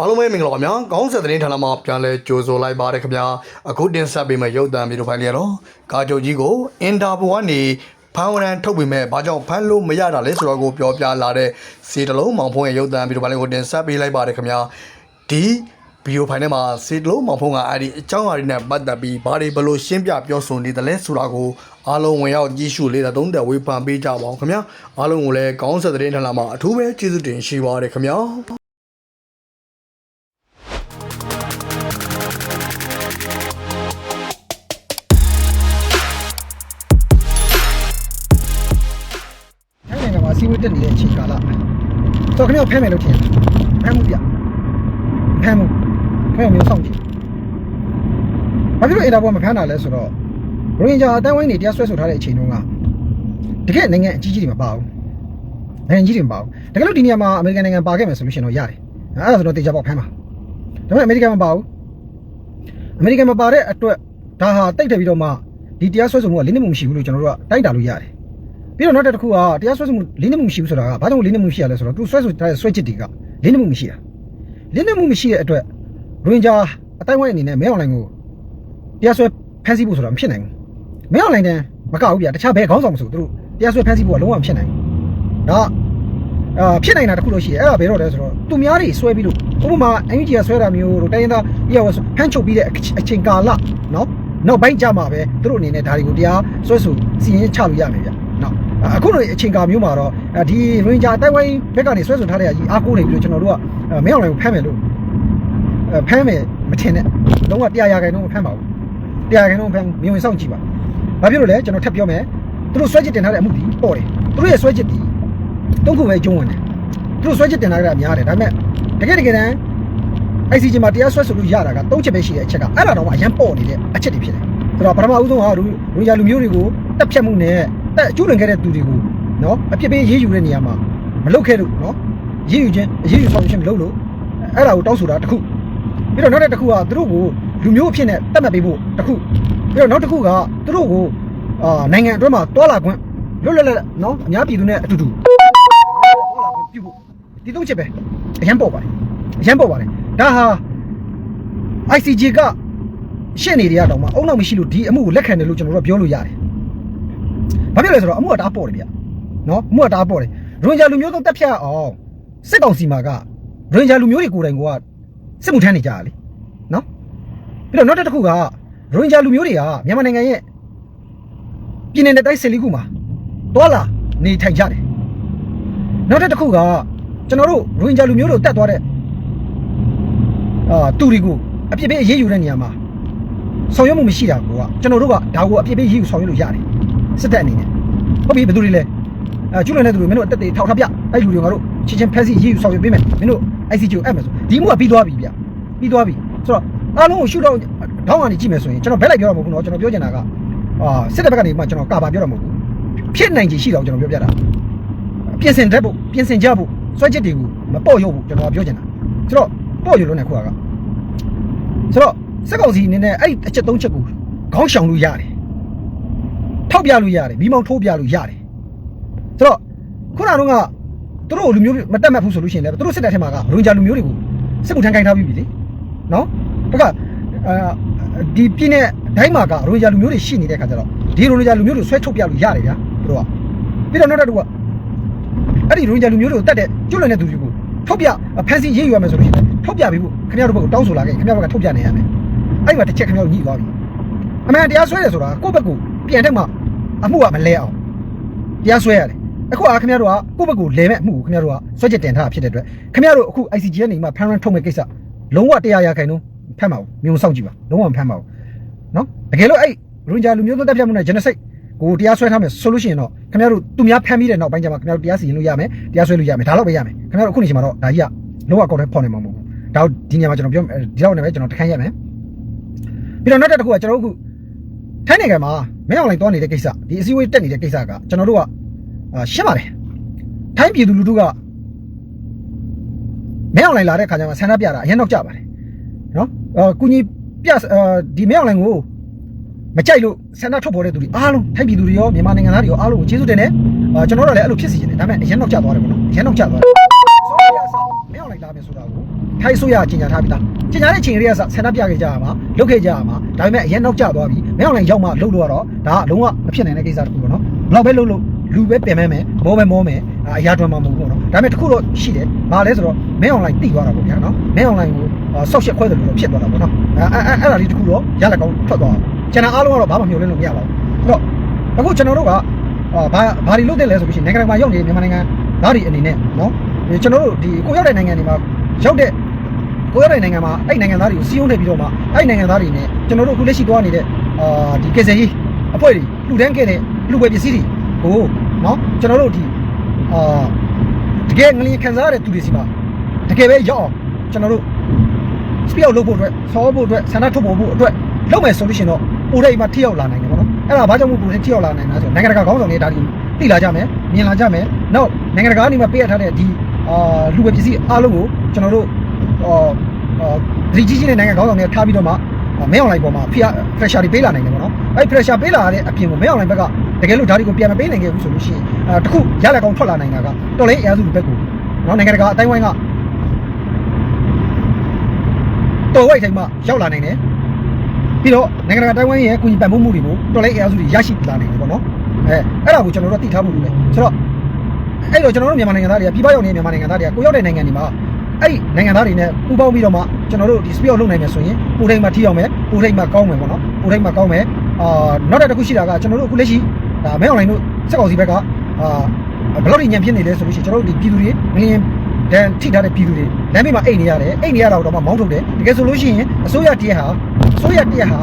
အားလုံးပဲမင်္ဂလာပါဗျာကောင်းဆက်သတင်းဌာနမှာပြန်လဲကြိုဆိုလိုက်ပါတယ်ခင်ဗျာအခုတင်ဆက်ပေးမယ့်ရုပ်သံဗီဒီယိုဖိုင်လေးကတော့ကာကြိုကြီးကိုအင်တာပိုကနေဖန်ဝရန်ထုတ်ပြီးမဲ့ဘာကြောင့်ဖန်လို့မရတာလဲဆိုတော့ကိုပြောပြလာတဲ့စီတလုံးမောင်ဖုံးရဲ့ရုပ်သံဗီဒီယိုဖိုင်လေးကိုတင်ဆက်ပေးလိုက်ပါတယ်ခင်ဗျာဒီဗီဒီယိုဖိုင်ထဲမှာစီတလုံးမောင်ဖုံးကအဲ့ဒီအကြောင်းအရာတွေနဲ့ပတ်သက်ပြီးဘာတွေဘလို့ရှင်းပြပြောဆိုနေတယ်လဲဆိုတာကိုအားလုံးဝင်ရောက်ကြည့်ရှုလေ့လာသုံးသပ်ဝေဖန်ပေးကြပါအောင်ခင်ဗျာအားလုံးကိုလည်းကောင်းဆက်သတင်းဌာနမှာအထူးပဲကျေးဇူးတင်ရှိပါတယ်ခင်ဗျာ တက်နေတဲ့အချိန်ကာလတော့ခင်ဗျားဖမ်းမယ်လို့ထင်တယ်ဖမ်းမှုပြဖမ်းမှုခင်ဗျားမျိုးစောင့်ကြည့်ဘာဖြစ်လို့အေဒါဘောမဖမ်းတာလဲဆိုတော့ရိုဟင်ဂျာအတိုင်းဝိုင်းတွေတရားစွဲဆိုထားတဲ့အချိန်တုန်းကတကယ်နိုင်ငံအကြီးကြီးတွေမပါဘူးနိုင်ငံကြီးတွေမပါဘူးတကယ်လို့ဒီနေရာမှာအမေရိကန်နိုင်ငံပါခဲ့မယ်ဆိုလို့ရှိရင်တော့ရတယ်အဲ့ဒါဆိုတော့တေချာပေါက်ဖမ်းပါဒါပေမဲ့အမေရိကန်မပါဘူးအမေရိကန်မပါတဲ့အတွက်ဒါဟာတိတ်တယ်ပြီးတော့မှဒီတရားစွဲဆိုမှုကလင်းနေမှုမရှိဘူးလို့ကျွန်တော်တို့ကတိုက်တာလို့ရတယ် ပြီးတော့နောက်တစ်ခုကတရားစွဲဆိုမှုလေးနှစ်မှုမရှိဘူးဆိုတာကဘာကြောင့်လေးနှစ်မှုရှိရလဲဆိုတော့သူဆွဲဆိုထားတဲ့ဆွဲချစ်တွေကလေးနှစ်မှုမရှိတာလေးနှစ်မှုမရှိတဲ့အတွက်ရိုဟင်ဂျာအတိုင်းဝိုင်းအနေနဲ့မဲအွန်လိုင်းကိုတရားစွဲဖမ်းဆီးဖို့ဆိုတာမဖြစ်နိုင်ဘူးမဲအွန်လိုင်းတန်းမကဘူးဗျာတခြားဘယ်ခေါင်းဆောင်မဆိုသူတို့တရားစွဲဖမ်းဆီးဖို့ကလုံးဝမဖြစ်နိုင်ဘူးဒါအာဖြစ်နိုင်တာတစ်ခုလို့ရှိတယ်အဲ့ဒါဘယ်တော့လဲဆိုတော့သူများတွေဆွဲပြီးလို့ဥပမာအန်ယူဂျီကဆွဲတာမျိုးတို့တိုင်းရင်းသားပြောဖမ်းချုပ်ပြီးတဲ့အချိန်ကာလနော်နောက်ပိုင်းကြမှာပဲသူတို့အနေနဲ့ဒါတွေကိုတရားဆွဲဆိုစီရင်ချလို့ရမယ်ဗျနော် အခုလိုအချိန်ကာမျိုးမှာတော့ဒီရင်းဂျာတိုက်ဝိုင်းဘက်ကနေဆွဲဆိုထားတဲ့ကြီးအားကိုးနေပြီးတော့ကျွန်တော်တို့ကမင်းအောင်လိုင်းကိုဖမ်းမယ်လို့ဖမ်းမယ်မထင်နဲ့လုံးဝတရားရခိုင်တော့မဖမ်းပါဘူးတရားရခိုင်တော့မဖမ်းဘူးမြင်ဝင်စောင့်ကြည့်ပါဘာဖြစ်လို့လဲကျွန်တော်ထပ်ပြောမယ်သူတို့ဆွဲချစ်တင်ထားတဲ့အမှုဒီပေါ့တယ်သူတို့ရဲ့ဆွဲချစ်ဒီတုံးခုပဲကျုံးဝင်တယ်သူတို့ဆွဲချစ်တင်ထားတာများတယ်ဒါပေမဲ့တကယ်တကယ်တမ်း ICJ မှာတရားစွဲဆိုလို့ရတာက၃ချက်ပဲရှိတဲ့အချက်ကအဲ့ဒါတော့မှအရန်ပေါ့နေတဲ့အချက်တွေဖြစ်တယ်ဆိုတော့ပထမဦးဆုံးကလူလူရလူမျိုးတွေကိုတက်ဖြတ်မှုနဲ့ တက်ကျူးလွန်ခဲ့တဲ့သူတွေကိုနော်အပြစ်ပေးရေးယူတဲ့နေရာမှာမလုပ်ခဲ့လို့နော်ရေးယူခြင်းရေးယူဆောင်ခြင်းမလုပ်လို့အဲ့ဒါကိုတောင်းဆိုတာတစ်ခုပြီးတော့နောက်တစ်ခုကသူတို့ကိုလူမျိုးအဖြစ်နဲ့တတ်မှတ်ပေးဖို့တစ်ခုပြီးတော့နောက်တစ်ခုကသူတို့ကိုအာနိုင်ငံအတွင်းမှာတွာလာခွင့်လွတ်လွတ်လပ်လပ်နော်အများပြည်သူနဲ့အတူတူတွာလာခွင့်ပြုဖို့ဒီသုံးချက်ပဲအရန်ပေါ့ပါတယ်အရန်ပေါ့ပါတယ်ဒါဟာ ICJ ကရှင့်နေတွေကတောင်မှအုံနောက်မရှိလို့ဒီအမှုကိုလက်ခံတယ်လို့ကျွန်တော်တို့ကပြောလို့ရတယ်။ ဘာဖြစ်လဲဆိုတော့အမှုကတားပေါ်တယ်ဗျ။နော်အမှုကတားပေါ်တယ်။ရွန်ဂျာလူမျိုးသုံးတက်ဖြတ်အောင်စစ်ကောင်စီမှာကရွန်ဂျာလူမျိုးတွေကိုယ်တိုင်ကစစ်မှုထမ်းနေကြတာလေ။နော်။ပြီးတော့နောက်တစ်ခုကရွန်ဂျာလူမျိုးတွေကမြန်မာနိုင်ငံရဲ့ပြည်နယ်နဲ့တိုင်းစစ်လေးခုမှာတွာလာနေထိုင်ကြတယ်။နောက်တစ်ခုကကျွန်တော်တို့ရွန်ဂျာလူမျိုးတို့တက်သွားတဲ့အာတူတွေကိုအပြစ်ပေးအရေးယူတဲ့နေရာမှာဆောင်ရွက်မှုမရှိတာကိုကကျွန်တော်တို့ကဒါကိုအပြစ်ပေးရေးယူဆောင်ရွက်လို့ရတယ် စစ်တပ်အနေနဲ့ဟုတ်ပြီဘယ်သူတွေလဲအဲကျူးလွန်တဲ့သူတွေမင်းတို့အတက်တွေထောက်ထားပြအဲ့လူတွေငါတို့ချင်းချင်းဖက်စီရေးယူဆောင်ရွက်ပေးမယ်မင်းတို့ ICJ ကိုအပ်မယ်ဆိုဒီမှုကပြီးသွားပြီဗျပြီးသွားပြီဆိုတော့အားလုံးကိုရှုတော့ထောင်းကနေကြည့်မယ်ဆိုရင်ကျွန်တော်ဘက်လိုက်ပြောတာမဟုတ်ဘူးเนาะကျွန်တော်ပြောချင်တာကအာစစ်တပ်ဘက်ကနေမှကျွန်တော်ကာပါပြောတာမဟုတ်ဘူးဖြစ်နိုင်ချင်ရှိတော့ကျွန်တော်ပြောပြတာပြင်ဆင်တတ်ဖို့ပြင်ဆင်ကြဖို့စွဲချက်တွေကိုမပေါ့ရုပ်ဖို့ကျွန်တော်ပြောချင်တာဆိုတော့ပေါ့ရုပ်လို့ねခုက ဆိုတော့စက်ကောင်စီအနေနဲ့အဲ့ဒီအချက်သုံးချက်ကိုခေါင်းရှောင်လို့ရတယ် ထောက်ပြလို့ရတယ်မိမောင်းထိုးပြလို့ရတယ်ဆိုတော့ခုနကတော့ကသူတို့လူမျိုးတွေမတက်မှတ်ဘူးဆိုလို့ရှိရင်လည်းသူတို့စစ်တပ်ထဲမှာကလုံချာလူမျိုးတွေကိုစစ်မှုထမ်းခိုင်းထားပြီးပြီလေနော်တခါအာဒီပြင်းတဲ့ဒိုင်းမှာကလုံချာလူမျိုးတွေရှိနေတဲ့ခါကျတော့ဒီလုံချာလူမျိုးတွေဆွဲထုတ်ပြလို့ရတယ်ဗျာသူတို့ကပြီးတော့နောက်တစ်ခုကအဲ့ဒီလုံချာလူမျိုးတွေကိုတတ်တဲ့ကျွလွန်တဲ့သူတွေကိုထုတ်ပြဖန်စီရေးယူရမယ်ဆိုလို့ရှိရင်ထုတ်ပြပြီးဖို့ခင်ဗျားတို့ဘက်ကတောင်းဆိုလာခဲ့ခင်ဗျားဘက်ကထုတ်ပြနေရမယ်အဲ့ဒီမှာတစ်ချက်ခင်ဗျားတို့ညှိသွားပြီအမှန်တရားဆွဲတယ်ဆိုတာကိုယ့်ဘက်ကိုပြန်တက်မှ အမှုကမလဲအောင်တရားဆွဲရတယ်အခုအားခင်ဗျားတို့ကကိုယ့်ဘက်ကိုလဲမဲ့အမှုကိုခင်ဗျားတို့ကဆွဲချက်တင်ထားတာဖြစ်တဲ့အတွက်ခင်ဗျားတို့အခု ICJ ကနေမှဖန်ရန်ထုတ်မဲ့ကိစ္စလုံးဝတရားရခိုင်တော့ဖမ်းပါဘူးမျိုးစောင့်ကြည့်ပါလုံးဝမဖမ်းပါဘူးနော်တကယ်လို့အဲ့ရွန်ဂျာလူမျိုးသားတပ်ဖြတ်မှုနဲ့ genocide ကိုတရားဆွဲထားမယ်ဆိုလို့ရှိရင်တော့ခင်ဗျားတို့သူများဖမ်းပြီးတဲ့နောက်ပိုင်းကျမှခင်ဗျားတို့တရားစီရင်လို့ရမယ်တရားဆွဲလို့ရမယ်ဒါတော့ပဲရမယ်ခင်ဗျားတို့အခုနေချိန်မှာတော့ဒါကြီးကလုံးဝကောက်တဲ့ဖော်နေမှာမဟုတ်ဘူးဒါဒီညမှာကျွန်တော်ပြောဒီလောက်နေပဲကျွန်တော်တခန်းရမယ်ပြီးတော့နောက်တစ်ခုကကျွန်တော်တို့အခု ထိုင်းနိုင်ငံမှာမင်းအောင်လိုင်းတွားနေတဲ့ကိစ္စဒီအစည်းအဝေးတက်နေတဲ့ကိစ္စကကျွန်တော်တို့ကအာရှင်းပါတယ်ထိုင်းပြည်သူလူထုကမင်းအောင်လိုင်းလာတဲ့ခါကျမှဆန္ဒပြတာအရင်တော့ကြပါတယ်နော်အာကုညီပြအာဒီမင်းအောင်လိုင်းကိုမကြိုက်လို့ဆန္ဒထုတ်ပေါ်တဲ့သူတွေအားလုံးထိုင်းပြည်သူတွေရောမြန်မာနိုင်ငံသားတွေရောအားလုံးကိုကျေးဇူးတင်တယ်အာကျွန်တော်တို့လည်းအဲ့လိုဖြစ်စီခြင်းတယ်ဒါပေမဲ့အရင်တော့ကြသွားတယ်ပေါ့နော်အရင်တော့ကြသွားတယ်ဆိုတော့အဆောမင်းအောင်လိုက်လာမယ်ဆိုတာကို ထိုင်းဆိုရကြီးညာထားပြီးသားကြီးညာတဲ့အချိန်လေးကဆန္ဒပြခဲ့ကြရမှာလုပ်ခဲ့ကြရမှာဒါပေမဲ့အရင်နောက်ကျသွားပြီမင်းအောင်လိုင်းရောက်မှလုပ်လို့ကတော့ဒါကလုံးဝမဖြစ်နိုင်တဲ့ကိစ္စတစ်ခုပေါ့နော်ဘလောက်ပဲလုပ်လို့လူပဲပြင်မဲမယ်မောပဲမောမယ်အရာတွင်မှာမဟုတ်ဘူးပေါ့နော်ဒါပေမဲ့တစ်ခုတော့ရှိတယ်ဘာလဲဆိုတော့မင်းအောင်လိုင်းတိသွားတာပေါ့ဗျာနော်မင်းအောင်လိုင်းကိုဆောက်ရှက်ခွဲတယ်လို့ဖြစ်သွားတာပေါ့နော်အဲအဲအဲ့ဒါလေးတစ်ခုတော့ရလက်ကောင်းထွက်သွားကျွန်တော်အားလုံးကတော့ဘာမှမျှော်လင့်လို့မရပါဘူးအဲ့တော့အခုကျွန်တော်တို့ကအာဘာဘာတွေလုပ်တယ်လဲဆိုပြီးနိုင်ငံတကာမှာရောက်နေမြန်မာနိုင်ငံသားတွေအနေနဲ့နော်ကျွန်တော်တို့ဒီကိုရောက်တဲ့နိုင်ငံတွေမှာရောက်တဲ့ ကိုရတဲ့နိုင်ငံမှာအဲ့နိုင်ငံသားတွေကိုစီးရုံးနေပြီးတော့မှအဲ့နိုင်ငံသားတွေနဲ့ကျွန်တော်တို့အခုလက်ရှိသွားနေတဲ့အာဒီကေဆယ်ကြီးအဖွဲ့တွေလူတန်းခဲ့တဲ့လူပဲပစ္စည်းတွေကိုနော်ကျွန်တော်တို့ဒီအာတကယ်ငလျင်ခံစားရတဲ့သူတွေစီမှာတကယ်ပဲရောက်အောင်ကျွန်တော်တို့ speed out လုပ်ဖို့အတွက်ဆောဖို့အတွက်ဆန္ဒထုတ်ဖို့အတွက်လုပ်မယ်ဆိုလို့ရှိရင်တော့ပိုတဲ့အိမ်မှာထိရောက်လာနိုင်တယ်ပေါ့နော်အဲ့ဒါဘာကြောင့်မို့ပိုတဲ့ထိရောက်လာနိုင်လဲဆိုတော့နိုင်ငံတကာခေါင်းဆောင်တွေဒါဒီသိလာကြမယ်မြင်လာကြမယ်နောက်နိုင်ငံတကာကနေမှပေးရထားတဲ့ဒီအာလူပဲပစ္စည်းအားလုံးကိုကျွန်တော်တို့ အာအာဒီကြီးကြီးတဲ့နိုင်ငံခေါင်းဆောင်တွေထားပြီးတော့မှမဲအွန်လိုင်းပေါ်မှာဖိအား pressure တွေပေးလာနိုင်တယ်ပေါ့နော်အဲ့ pressure ပေးလာတဲ့အပြင်ကိုမဲအွန်လိုင်းဘက်ကတကယ်လို့ဒါတွေကိုပြန်မပေးနိုင်ခဲ့ဘူးဆိုလို့ရှိရင်အာတခုရလက်ကောင်းထွက်လာနိုင်တာကတော်လေးအရာစုတွေဘက်ကိုနော်နိုင်ငံတကာအတိုင်းဝိုင်းကတော်ဝိုက်တိုင်းမှာရောက်လာနိုင်တယ်ပြီးတော့နိုင်ငံတကာတိုင်းဝိုင်းရဲ့ကုညီပံ့ပိုးမှုတွေကိုတော်လိုက်အရာစုတွေရရှိလာနိုင်တယ်ပေါ့နော်အဲအဲ့ဒါကိုကျွန်တော်တို့သိထားဖို့လိုတယ်ဆိုတော့အဲ့တော့ကျွန်တော်တို့မြန်မာနိုင်ငံသားတွေကပြည်ပရောက်နေတဲ့မြန်မာနိုင်ငံသားတွေကကိုရောက်တဲ့နိုင်ငံတွေမှာ အဲ့ဒီနိုင်ငံသားတွေနဲ့ပူးပေါင်းပြီးတော့မှကျွန်တော်တို့ဒီ speed လုပ်နိုင်မယ်ဆိုရင်ကိုယ်တိုင်မှာထိအောင်မယ်ကိုယ်တိုင်မှာကောင်းမယ်ပေါ့နော်ကိုယ်တိုင်မှာကောင်းမယ်အာနောက်တစ်ခုရှိတာကကျွန်တော်တို့အခုလက်ရှိဒါမဲအွန်လိုင်းတို့စက်ကောင်စီဘက်ကအာဘယ်လောက်ညံဖြစ်နေလဲဆိုလို့ရှိရင်ကျွန်တော်တို့ဒီပြည်သူတွေငလျင်တန်ထိထားတဲ့ပြည်သူတွေလမ်းမေးမှာအိတ်နေရတယ်အိတ်နေရတာတော့မှမောင်းထုတ်တယ်တကယ်ဆိုလို့ရှိရင်အစိုးရတရက်ဟာအစိုးရတရက်ဟာ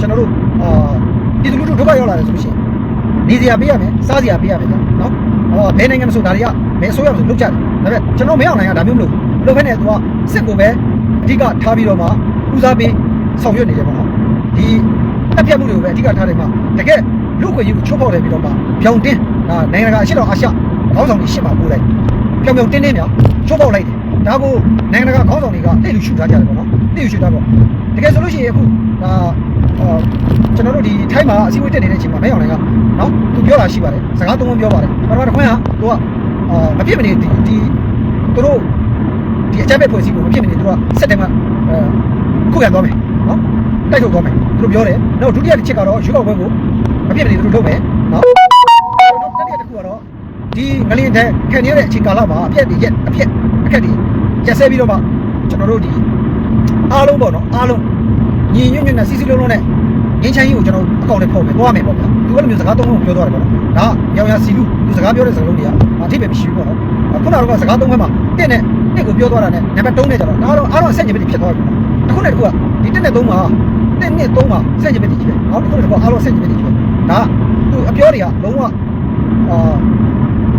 ကျွန်တော်တို့အာပြည်သူလူထုဒုက္ခရောက်လာတယ်ဆိုလို့ရှိရင်နေစရာပေးရမယ်စားစရာပေးရမယ်နော်အော်ဘယ်နိုင်ငံမဆိုဒါတွေကဘယ်အစိုးရမဆိုလုပ်ကြတယ်ဒါပေမဲ့ကျွန်တော်မရောက်နိုင်တာဒါမျိုးမလုပ်ဘူး လုပ်ဖက်နဲ့သူကစစ်ကိုပဲအဓိကထားပြီးတော့မှဦးစားပေးဆောင်ရွက်နေတယ်ပေါ့နော်ဒီအပြတ်မှုတွေကိုပဲအဓိကထားတယ်မှာတကယ်လူ့ခွင့်ရေးကိုချိုးဖောက်တယ်ပြီးတော့မှပြောင်းတင်းဒါနိုင်ငံတကာအရှေ့တော်အာရှခေါင်းဆောင်တွေရှင်းပါပို့လိုက်ပြောင်ပြောင်တင်းတင်းများချိုးပေါက်လိုက်တယ်ဒါကိုနိုင်ငံတကာခေါင်းဆောင်တွေကတိတ်လူရှူထားကြတယ်ပေါ့နော်တိတ်လူရှူထားပေါ့တကယ်ဆိုလို့ရှိရင်အခုဒါအာကျွန်တော်တို့ဒီထိုင်းမှာအစည်းအဝေးတက်နေတဲ့အချိန်မှာမဲအောင်လည်းကနော်သူပြောတာရှိပါတယ်စကားသုံးခုပြောပါတယ်ပထမတစ်ခွန်းကသူကအာမဖြစ်မနေဒီဒီသူတို့ ဒီအကြမ်းဖက်ဖွဲ့စည်းကိုမဖြစ်မနေသူကစက်တယ်မှာအဲခုခံသွားမယ်နော်တိုက်ထုတ်သွားမယ်သူတို့ပြောတယ်နောက်ဒုတိယတစ်ချက်ကတော့ရွေးကောက်ပွဲကိုမဖြစ်မနေသူတို့ထုတ်မယ်နော်နောက်တတိယတစ်ခုကတော့ဒီငလျင်တဲ့ခံရတဲ့အချိန်ကာလမှာအပြက်တွေရက်အပြက်အခက်တွေရက်ဆဲပြီးတော့မှကျွန်တော်တို့ဒီအားလုံးပေါ့နော်အားလုံးညီညွတ်ညွတ်နဲ့စီစီလုံးလုံးနဲ့ငင်းချမ်းကြီးကိုကျွန်တော်အကောင့်နဲ့ဖော်မယ်သွားမယ်ပေါ့ဗျာသူကလည်းမျိုးစကားသုံးလုံးပြောသွားတယ်ပေါ့နော်ဒါကရောင်ရစီလူသူစကားပြောတဲ့စကားလုံးတွေကအထိပဲမရှိဘူးပေါ့နော်ခုနကတော့စကားသုံးဘက်မှာတက်နဲ့ တက်ကိုပြောသွားတာနဲ့နံပါတ်3နဲ့ကျတော့ဒါကတော့အားလုံးအဆက်ညစ်ဖြစ်သွားပြီပေါ့နော်အခုနဲ့တခုကဒီတက်နဲ့3မှာတက်နဲ့3မှာဆက်ညစ်ဖြစ်ကြီးပဲနောက်တစ်ခုကတော့အားလုံးဆက်ညစ်ဖြစ်ကြီးပဲဒါကသူအပြောတွေကလုံးဝအာ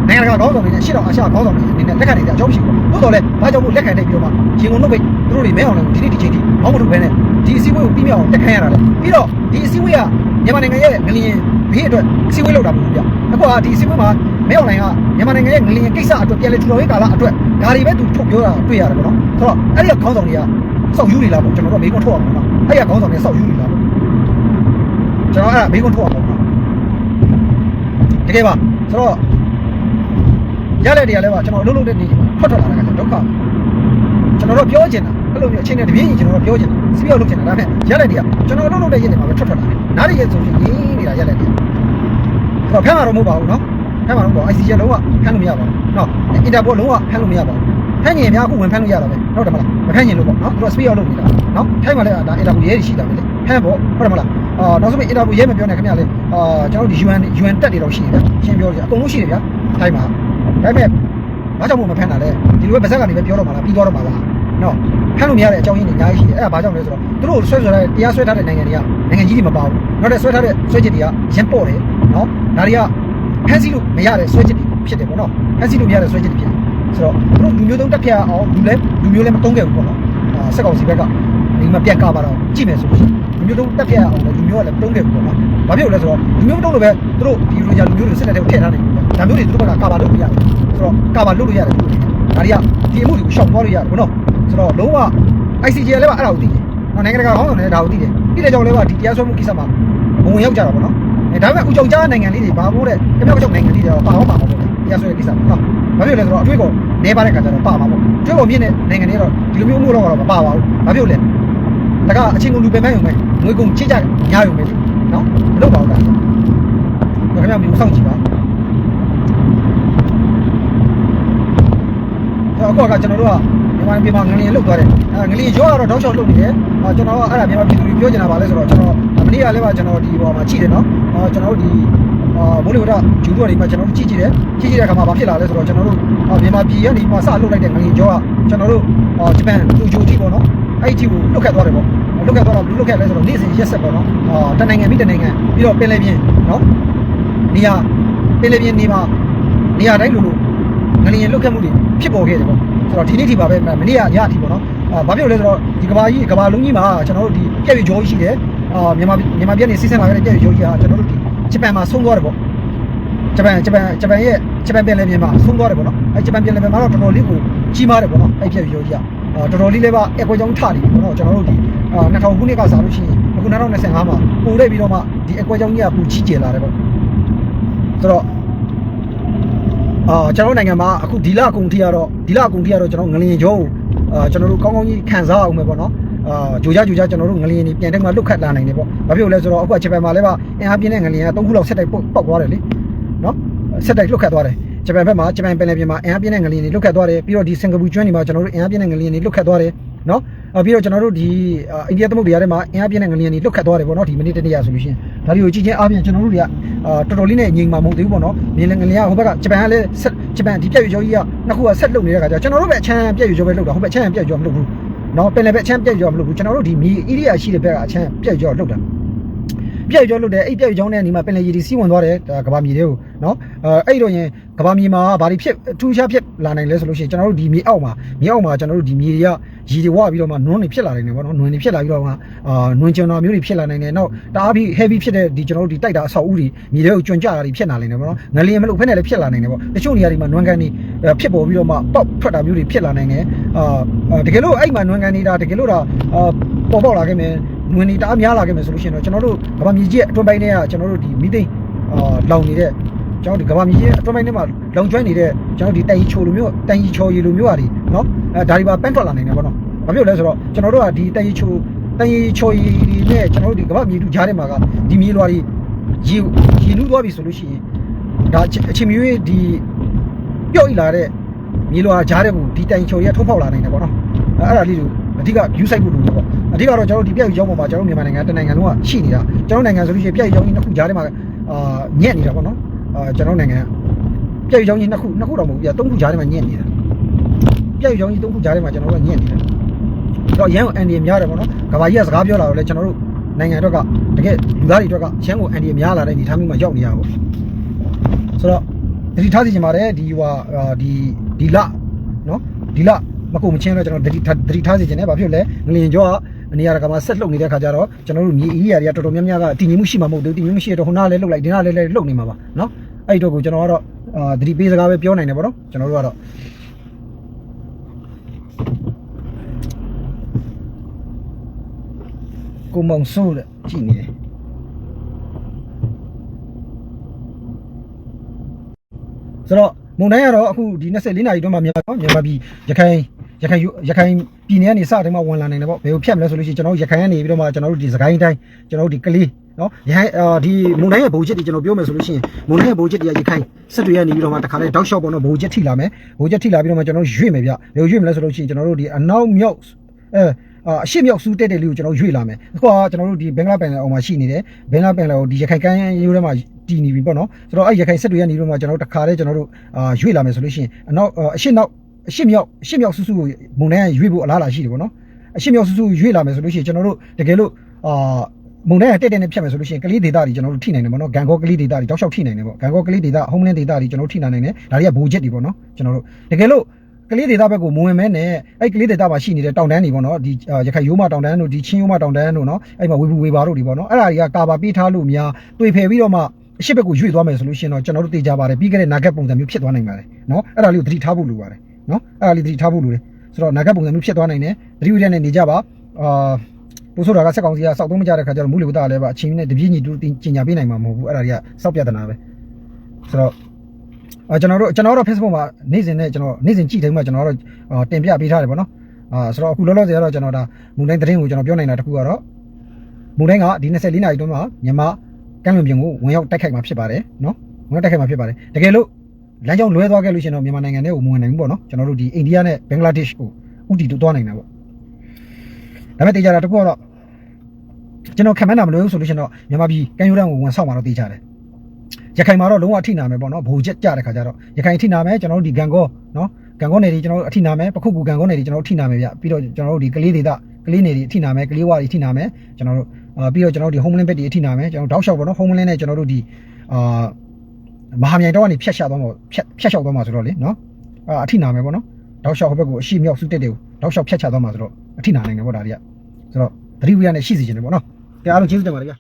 နိုင်ငံတကာခေါင်းဆောင်တွေနဲ့ရှေ့တော်အရှာခေါင်းဆောင်တွေအနေနဲ့လက်ခံနေကြအကြောင်းမရှိဘူး။သို့တော်လည်းဘာကြောင့်မို့လက်ခံနေပြီးတော့မှရင်ကုန်နှုတ်ပိတ်သူတို့တွေမဲအောင်လည်းဒီနေ့ဒီချိန်ထိမောင်းမထုတ်ဘဲနဲ့ဒီအစည်းအဝေးကိုပြီးမြောက်အောင်တက်ခမ်းရတာလေ။ပြီးတော့ဒီအစည်းအဝေးကမြန်မာနိုင်ငံရဲ့ငလျင်ဘေးအတွက်အစည်းအဝေးလုပ်တာမဟုတ်ဘူးဗျ။အခုကဒီအစည်းအဝေးမှာ မဲအောင်လည်းကမြန်မာနိုင်ငံရဲ့ငလျင်ကိစ္စအတွက်ပြန်လည်ထူထောင်ရေးကာလအတွက်ဒါတွေပဲသူထုတ်ပြောတာတွေ့ရတယ်ပေါ့နော်။ဆိုတော့အဲ့ဒီကခေါင်းဆောင်တွေကစောက်ယူနေလားပေါ့ကျွန်တော်တို့မေးခွန်းထုတ်အောင်ပေါ့နော်။အဲ့ဒီကခေါင်းဆောင်တွေစောက်ယူနေလားပေါ့။ကျွန်တော်အဲ့ဒါမေးခွန်းထုတ်အောင်ပေါ့နော်။တကယ်ပါဆိုတော့ရတဲ့နေရာလဲပါကျွန်တော်အလုပ်လုပ်တဲ့နေထွက်ထွက်လာတာကဒုက္ခကျွန်တော်တို့ပြောချင်တာအဲ့လိုမျိုးအချိန်နဲ့တပြင်းကြီးကျွန်တော်တို့ပြောချင်တာစီးပြောလုပ်ချင်တာဒါပေမဲ့ရတဲ့နေရာကျွန်တော်အလုပ်လုပ်တဲ့ရက်နေမှာပဲထွက်ထွက်လာတယ်နားရည်ရဲ့ဆိုရင်ရင်းနေတာရတဲ့နေရာအဲ့တော့ဖမ်းမှာတော့မဟုတ်ပါဘူးနော် ဖမ်းမှာတော့ပေါ့ ICC လုံးဝဖမ်းလို့မရပါဘူးနော်အင်တာပို့လုံးဝဖမ်းလို့မရပါဘူးဖမ်းရင်များအခုဝင်ဖမ်းလို့ရတာပဲဟုတ်တယ်မလားမဖမ်းရင်လို့ပေါ့နော်သူက speed ရောက်လုပ်နေတာနော်ထိုင်းမှာလည်းဒါအင်တာပို့ရဲရှိတာပဲလေဖမ်းပေါ့ဟုတ်တယ်မလားအာနောက်ဆုံးအင်တာပို့ရဲမပြောနဲ့ခင်ဗျာလေအာကျွန်တော်တို့ဒီ UN UN တက်တွေတော့ရှိတယ်ရှင်းပြောကြအကုန်လုံးရှိတယ်ဗျာထိုင်းမှာဒါပေမဲ့ဘာကြောင့်မို့မဖမ်းတာလဲဒီလိုပဲပါဇက်ကနေပဲပြောတော့မှာလားပြီးသွားတော့မှာလားနော်ဖမ်းလို့မရတဲ့အကြောင်းရင်းတွေအများကြီးရှိတယ်အဲ့ဒါဘာကြောင့်လဲဆိုတော့သူတို့ဆွဲဆွဲထားတဲ့တရားဆွဲထားတဲ့နိုင်ငံတွေကနိုင်ငံကြီးတွေမပါဘူးနောက်တဲ့ဆွဲထားတဲ့ဆွဲချက်တွေကရင်ပေါ့တယ်နော်ဒါတွေက ဖမ်းဆီးလို့မရတဲ့ဆွဲချက်တွေဖြစ်တယ်ပေါ့နော်ဖမ်းဆီးလို့မရတဲ့ဆွဲချက်တွေဖြစ်တယ်ဆိုတော့သူတို့လူမျိုးတုံးတက်ဖြတ်အောင်လူလဲလူမျိုးလဲမတုံးခဲ့ဘူးပေါ့နော်အာစက်ကောင်စီဘက်ကဒီမှာပြန်ကာပါတော့ကြည့်မယ်ဆိုလို့ရှိရင်လူမျိုးတုံးတက်ဖြတ်အောင်လည်းလူမျိုးကလည်းမတုံးခဲ့ဘူးပေါ့နော်ဘာဖြစ်လို့လဲဆိုတော့လူမျိုးမတုံးလို့ပဲသူတို့ဒီလူညာလူမျိုးတွေစစ်တပ်တွေထည့်ထားနေတယ်ဒါမျိုးတွေသူတို့ဘက်ကကာပါလုပ်လို့ရတယ်ဆိုတော့ကာပါလုပ်လို့ရတယ်သူတို့ဒါတွေကဒီအမှုတွေကိုရှောင်သွားလို့ရတယ်ဘောနော်ဆိုတော့လုံးဝ ICJ လည်းပါအဲ့ဒါကိုသိတယ်နော်နိုင်ငံတကာခေါင်းဆောင်တွေဒါကိုသိတယ်ပြီးတဲ့ကြောင့်လည်းပါဒီတရားစွဲမှုကိစ္စမှာဝင်ရောက်ကြတာပေါ့နော် အဲဒါပေမဲ့ဥကြုံကြားနိုင်ငံလေးတွေဘာမို့တဲ့တမြောက်ကြောင့်နိုင်ငံလေးတွေတော့ပါအောင်ပါအောင်ပေါ့တရားစွဲတဲ့ကိစ္စပေါ့နော်ဘာဖြစ်လဲဆိုတော့အတွေ့အကြုံနေပါတဲ့ခါကျတော့ပါမှာပေါ့ကျွဲပေါ်မြင့်တဲ့နိုင်ငံတွေတော့ဒီလိုမျိုးမှုတော့ကတော့မပါပါဘူးဘာဖြစ်လို့လဲလကအချင်းကုန်လူပဲမဲ့ုံပဲငွေကုန်ချစ်ကြညာရုံပဲလေနော်မလုပ်ပါဘူးဒါဆိုခင်ဗျာမျိုးစောင့်ကြည့်ပါအခုကကျွန်တော်တို့က မြန်မာပြည်မှာငလျင်လုတ်သွားတယ်အဲငလျင်ရောကတော့တောက်လျှောက်လုတ်နေတယ်အဲကျွန်တော်ကအဲ့ဒါမြန်မာပြည်သူတွေပြောချင်တာပါလဲဆိုတော့ကျွန်တော်မနေ့ကလည်းပါကျွန်တော်ဒီပေါ်မှာကြည့်တယ်နော်အဲကျွန်တော်တို့ဒီအာမိုးလေဝသဂျူတို့တွေမှာကျွန်တော်တို့ကြည့်ကြည့်တယ်ကြည့်ကြည့်တဲ့အခါမှာဘာဖြစ်လာလဲဆိုတော့ကျွန်တော်တို့မြန်မာပြည်ကနေမှစလုတ်လိုက်တဲ့ငလျင်ရောကကျွန်တော်တို့ဂျပန်လူဂျိုတီပေါ့နော်အဲ့ဒီကိုလုတ်ခတ်သွားတယ်ပေါ့လုတ်ခတ်သွားတော့ဘယ်လိုလုတ်ခတ်လဲဆိုတော့နေ့စဉ်ရက်ဆက်ပေါ့နော်အာတနိုင်ငံပြီးတနိုင်ငံပြီးတော့ပင်လယ်ပြင်နော်နေရာပင်လယ်ပြင်နေမှာနေရာတိုင်းလိုလို ငလျင်လုတ်ခတ်မှုတွေဖြစ်ပေါ်ခဲ့တယ်ပေါ့ဆိုတော့ဒီနေ့ထိပါပဲမနေ့ကညအထိပေါ့နော်အာဘာဖြစ်လို့လဲဆိုတော့ဒီကဘာကြီးကဘာလုံးကြီးမှာကျွန်တော်တို့ဒီပြည့်ရကြောကြီးရှိတယ်အာမြန်မာမြန်မာပြည်နေစီးဆင်းလာခဲ့တဲ့ပြည့်ရကြောကြီးဟာကျွန်တော်တို့ဒီဂျပန်မှာဆုံးသွားတယ်ပေါ့ဂျပန်ဂျပန်ဂျပန်ရဲ့ဂျပန်ပြည်လည်ပြင်မှာဆုံးသွားတယ်ပေါ့နော်အဲဂျပန်ပြည်လည်ပြင်မှာတော့တော်တော်လေးကိုကြီးမားတယ်ပေါ့နော်အဲ့ပြည့်ရကြောကြီးကအာတော်တော်လေးလည်းပါအကွက်ကြောင်းထတယ်ပေါ့နော်ကျွန်တော်တို့ဒီအာ2000ခုနှစ်ကစားလို့ရှိရင်အခု2025မှာပို့လိုက်ပြီးတော့မှဒီအကွက်ကြောင်းကြီးကပူကြီးကျယ်လာတယ်ပေါ့ဆိုတော့ အာကျွန်တော်တို့နိုင်ငံမှာအခုဒီလအကုန်ထိကတော့ဒီလအကုန်ထိကတော့ကျွန်တော်ငလျင်ကျောကိုအာကျွန်တော်တို့ကောင်းကောင်းကြီးခံစားအောင်ပဲပေါ့နော်အာဂျိုကြဂျိုကြကျွန်တော်တို့ငလျင်တွေပြန်တက်မှလွတ်ခတ်လာနိုင်တယ်ပေါ့ဘာဖြစ်လို့လဲဆိုတော့အခုဂျပန်မှာလည်းပါအင်အားပြင်းတဲ့ငလျင်က3ခုလောက်ဆက်တိုက်ပေါက်သွားတယ်လေနော်ဆက်တိုက်လွတ်ခတ်သွားတယ်ဂျပန်ဘက်မှာဂျပန်ပင်လယ်ပြင်မှာအင်အားပြင်းတဲ့ငလျင်တွေလွတ်ခတ်သွားတယ်ပြီးတော့ဒီစင်ကာပူကျွန်းတွေမှာကျွန်တော်တို့အင်အားပြင်းတဲ့ငလျင်တွေလွတ်ခတ်သွားတယ်နော်အ ပြီးတော့ကျွန်တော်တို့ဒီအိန္ဒိယသမုဒ္ဒရာထဲမှာအင်အားပြင်းတဲ့ငလျင်တွေလွတ်ခတ်သွားတယ်ပေါ့နော်ဒီမိနစ်တနေ့ရဆိုလို့ရှိရင်ဒါတွေကိုကြည့်ချင်းအားဖြင့်ကျွန်တော်တို့တွေကအာတော်တော်လေးနဲ့ငြိမ်မှာမဟုတ်သေးဘူးပေါ့နော်မြေလငလျင်ကဟိုဘက်ကဂျပန်ကလည်းဆက်ဂျပန်ဒီပြည့်ရွှေကျော်ကြီးကနှစ်ခုကဆက်လုပ်နေတဲ့ခါကျကျွန်တော်တို့ပဲအချမ်းပြည့်ရွှေကျော်ပဲလုပ်တာဟိုဘက်အချမ်းပြည့်ရွှေကျော်မလုပ်ဘူးနော်ပင်လယ်ဘက်အချမ်းပြည့်ရွှေကျော်မလုပ်ဘူးကျွန်တော်တို့ဒီမြေဣရိယာရှိတဲ့ဘက်ကအချမ်းပြည့်ရွှေကျော်လုပ်တာပြည့်ကျော်လို့တယ်အဲ့ပြည့်ကျောင်းတဲ့နေမှာပင်လယ်ရည်ဒီစီးဝင်သွားတယ်ဒါကဘာမြေတွေကိုနော်အဲအဲ့တော့ရင် ကဘာမြေမှာဘာတွေဖြစ်ထူးခြားဖြစ်လာနိုင်လဲဆိုလို့ရှိရင်ကျွန်တော်တို့ဒီမြေအောက်မှာမြေအောက်မှာကျွန်တော်တို့ဒီမြေတွေကရည်တွေဝပြီးတော့မှနွန်းတွေဖြစ်လာနိုင်တယ်ပေါ့နော်နွန်းတွေဖြစ်လာပြီးတော့မှအာနွန်းကျွန်းတော်မျိုးတွေဖြစ်လာနိုင်တယ်နောက်တအားပြီး heavy ဖြစ်တဲ့ဒီကျွန်တော်တို့ဒီတိုက်တာအဆောက်အဦတွေမြေတွေကိုကျွန်းကြတာတွေဖြစ်လာနိုင်တယ်ပေါ့နော်ငလျင်မလို့ဖက်နဲ့လည်းဖြစ်လာနိုင်တယ်ပေါ့တချို့နေရာတွေမှာနွန်းကန်တွေဖြစ်ပေါ်ပြီးတော့မှပေါက်ထွက်တာမျိုးတွေဖြစ်လာနိုင်တယ်အာတကယ်လို့အဲ့မှာနွန်းကန်နေတာတကယ်လို့ဒါအာပေါ်ပေါက်လာခဲ့မယ်နွန်းတွေတအားများလာခဲ့မယ်ဆိုလို့ရှိရင်တော့ကျွန်တော်တို့ကဘာမြေကြီးရဲ့အတွင်းပိုင်းတွေကကျွန်တော်တို့ဒီမီသိန်းအာလောင်နေတဲ့ ကျွန်တော်ဒီကဘာမြေကြီးအတွင်းပိုင်းထဲမှာလုံကျွမ်းနေတဲ့ကျွန်တော်ဒီတိုင်ချိုလိုမျိုးတိုင်ချော်ရီလိုမျိုးဟာဒီနော်အဲဒါတွေပါပန်းထွက်လာနိုင်တယ်ပေါ့နော်ဘာဖြစ်လို့လဲဆိုတော့ကျွန်တော်တို့ကဒီတိုင်ချိုတိုင်ချော်ရီနဲ့ကျွန်တော်တို့ဒီကဘာမြေတူကြားထဲမှာကဒီမြေလွာတွေရေရေနူးသွားပြီဆိုလို့ရှိရင်ဒါအချိန်မျိုးဒီပြုတ်ဤလာတဲ့မြေလွာကြားတဲ့ကိုဒီတိုင်ချော်ရီကထုတ်ဖောက်လာနိုင်တယ်ပေါ့နော်အဲအဲ့ဒါလေးကိုအဓိက view site ဖို့လိုတယ်ပေါ့အဓိကတော့ကျွန်တော်တို့ဒီပြည့်ရုံပေါ်မှာကျွန်တော်မြန်မာနိုင်ငံတနိုင်ငံလုံးကရှိနေတာကျွန်တော်နိုင်ငံဆိုလို့ရှိရင်ပြည့်ရုံကြီးနှစ်ခုကြားထဲမှာအာညက်နေတာပေါ့နော် အာကျွန်တော်နိုင်ငံပြည့်ရုံကြီးနှစ်ခုနှစ်ခုတော့မဟုတ်ဘူးပြသုံးခုကြားထဲမှာညင့်နေတာပြည့်ရုံကြီးသုံးခုကြားထဲမှာကျွန်တော်တို့ကညင့်နေတယ်တော့ရန်ကိုအန်ဒီများတယ်ပေါ့နော်ကဘာကြီးကစကားပြောလာတော့လေကျွန်တော်တို့နိုင်ငံအတွက်ကတကယ်လူသားတွေအတွက်ကရန်ကိုအန်ဒီများလာတဲ့ဒီထားမျိုးမှာရောက်နေရပါပေါ့ဆိုတော့ဒီထားစီချင်ပါတယ်ဒီဟိုဒီဒီလနော်ဒီလမကုန်မချင်းတော့ကျွန်တော်ဒီဒီထားစီချင်တယ်ဘာဖြစ်လဲငလျင်ကျော်ကနေရာကမှာဆက်လှုပ်နေတဲ့ခါကျတော့ကျွန်တော်တို့မြေအေးရာတွေကတော်တော်များများကတည်ငြိမ်မှုရှိမှာမဟုတ်ဘူးတည်ငြိမ်မှုရှိတော့ခုနကလည်းလှုပ်လိုက်ဒီကလည်းလည်းလှုပ်နေမှာပါနော် အဲ့ဒီတော့ကိုကျွန်တော်ကတော့အာသတိပေးစကားပဲပြောနိုင်တယ်ပေါ့နော်ကျွန်တော်တို့ကတော့ကိုမောင်ဆိုးတဲ့ကြည့်နေတယ်ဆိုတော့မုန်တိုင်းကတော့အခုဒီ24နာရီအတွင်းမှာမြန်မာမြန်မာပြည်ရခိုင်ရခိုင်ရခိုင်ပြည်နယ်ကနေစတယ်မှာဝင်လာနိုင်တယ်ပေါ့ဘယ်ကိုဖြတ်မလဲဆိုလို့ရှိရင်ကျွန်တော်တို့ရခိုင်ကနေပြီးတော့မှကျွန်တော်တို့ဒီစကိုင်းတိုင်းကျွန်တော်တို့ဒီကလေး နော်ရဟိုင်းအာဒီမုန်တိုင်းရဲ့ဘိုးချက်တွေကျွန်တော်ပြောမယ်ဆိုလို့ရှိရင်မုန်တိုင်းရဲ့ဘိုးချက်တွေကရခိုင်စစ်တွေကနေပြီးတော့မှတခါလဲတောက်လျှောက်ပေါ့နော်ဘိုးချက်ထိလာမယ်ဘိုးချက်ထိလာပြီးတော့မှကျွန်တော်ရွေ့မယ်ဗျဘယ်ကိုရွေ့မလဲဆိုလို့ရှိရင်ကျွန်တော်တို့ဒီအနောက်မြောက်အဲအာအရှိမြောက်စူးတက်တဲ့လေးကိုကျွန်တော်ရွေ့လာမယ်အခုကကျွန်တော်တို့ဒီဘင်္ဂလားပင်လယ်အောင်မှာရှိနေတယ်ဘင်္ဂလားပင်လယ်ကိုဒီရခိုင်ကမ်းရိုးထဲမှာတည်နေပြီပေါ့နော်ဆိုတော့အဲ့ရခိုင်စစ်တွေကနေပြီးတော့မှကျွန်တော်တို့တခါလဲကျွန်တော်တို့အာရွေ့လာမယ်ဆိုလို့ရှိရင်အနောက်အရှိနောက်အရှိမြောက်အရှိမြောက်ဆူဆူကိုမုန်တိုင်းကရွေ့ဖို့အလားအလာရှိတယ်ပေါ့နော်အရှိမြောက်ဆူဆူရွေ့လာမယ်ဆိုလို့ရှိရင်ကျွန်တော်တို့တကယ်လို့အာ မုန်တိုင်းကတက်တက်နဲ့ဖြတ်မယ်ဆိုလို့ရှိရင်ကလေးဒေတာတွေကျွန်တော်တို့ထိနိုင်တယ်ပေါ့နော်ဂန်ကောကလေးဒေတာတွေတောက်လျှောက်ထိနိုင်တယ်ပေါ့ဂန်ကောကလေးဒေတာဟုံးလင်းဒေတာတွေကျွန်တော်တို့ထိနိုင်တယ်ဒါတွေကဘိုးချက်တွေပေါ့နော်ကျွန်တော်တို့တကယ်လို့ကလေးဒေတာဘက်ကိုမဝင်မဲနဲ့အဲ့ကလေးဒေတာမှာရှိနေတဲ့တောင်တန်းတွေပေါ့နော်ဒီရခိုင်ရိုးမတောင်တန်းတို့ဒီချင်းရိုးမတောင်တန်းတို့နော်အဲ့မှာဝေဘူးဝေပါတို့တွေပေါ့နော်အဲ့ဒါတွေကကာဘာပေးထားလို့များတွေ့ဖယ်ပြီးတော့မှအရှိဘက်ကိုရွေ့သွားမယ်ဆိုလို့ရှိရင်တော့ကျွန်တော်တို့သိကြပါတယ်ပြီးခဲ့တဲ့နာဂတ်ပုံစံမျိုးဖြစ်သွားနိုင်ပါတယ်နော်အဲ့ဒါလေးကိုသတိထားဖို့လိုပါတယ်နော်အဲ့ဒါလေးသတိထားဖို့လိုတယ်ဆိုတော့နာဂတ်ပုံစံမျိုးဖြစ်သွားနိုင်တယ်သတိဝိရိယနဲ့နေကြပါအာ ပို့ဆိုတာကစက်ကောင်စီကစောက်သုံးမကြတဲ့ခါကျတော့မူလဝတ္တလည်းပါအချင်းနဲ့တပြည့်ညီတူကျင်ညာပေးနိုင်မှာမဟုတ်ဘူးအဲ့ဒါတွေကစောက်ပြဒနာပဲဆိုတော့အာကျွန်တော်တို့ကျွန်တော်တို့ Facebook မှာနေ့စဉ်နဲ့ကျွန်တော်နေ့စဉ်ကြည့်တယ်မှာကျွန်တော်တို့အာတင်ပြပေးထားတယ်ပေါ့နော်အာဆိုတော့အခုလောလောဆယ်ကတော့ကျွန်တော်ဒါမုန်တိုင်းသတင်းကိုကျွန်တော်ပြောနိုင်တာတစ်ခုကတော့မုန်တိုင်းကဒီ24နာရီအတွင်းမှာမြန်မာကမ်းလွန်ပြင်ကိုဝင်ရောက်တိုက်ခိုက်မှာဖြစ်ပါတယ်နော်ဝင်ရောက်တိုက်ခိုက်မှာဖြစ်ပါတယ်တကယ်လို့လမ်းကြောင်းလွဲသွားခဲ့လို့ရှိရင်တော့မြန်မာနိုင်ငံထဲကိုမဝင်နိုင်ဘူးပေါ့နော်ကျွန်တော်တို့ဒီအိန္ဒိယနဲ့ဘင်္ဂလားဒေ့ရှ်ကိုဥတီတူသွားနိုင်တာပေါ့ဒါပေမဲ့တေချာတာတစ်ခုကတော့ ကျွန်တော်ခံမန်းတာမလို့ဆိုလို့ရှိရင်တော့မြန်မာပြည်ကမ်းရိုးတန်းကိုဝင်ဆောက်မှာတော့တေချာတယ်ရခိုင်မှာတော့လုံးဝအထိနာမယ်ပေါ့နော်ဘူချက်ကြတဲ့ခါကျတော့ရခိုင်အထိနာမယ်ကျွန်တော်တို့ဒီဂန်ကောနော်ဂန်ကောနယ်တွေကျွန်တော်တို့အထိနာမယ်ပခုတ်ကူဂန်ကောနယ်တွေကျွန်တော်တို့အထိနာမယ်ဗျပြီးတော့ကျွန်တော်တို့ဒီကလေးဒေသကလေးနယ်တွေအထိနာမယ်ကလေးဝါတွေအထိနာမယ်ကျွန်တော်တို့အာပြီးတော့ကျွန်တော်တို့ဒီ homeland ဘက်တွေအထိနာမယ်ကျွန်တော်တောက်လျှောက်ပေါ့နော် homeland နဲ့ကျွန်တော်တို့ဒီအာမဟာမြိုင်တော့ကနေဖြတ်ရှသွားမှာဖြတ်ဖြတ်လျှောက်သွားမှာဆိုတော့လေနော်အာအထိနာမယ်ပေါ့နော်တောက်လျှောက်ဟိုဘက်ကိုအရှိမြောက်စုတက်တွေကိုတောက်လျှောက်ဖြတ်ချသွားမှာဆိုတော့အထိနာနိုင်တယ်ပေါ့ဒါတွေကဆိုတော့ သတိဝိရနဲ့ရှိစီခြင်းတယ်ပေါ့နော်ကြအားလုံးကျေးဇူးတင်ပါတယ်ဗျ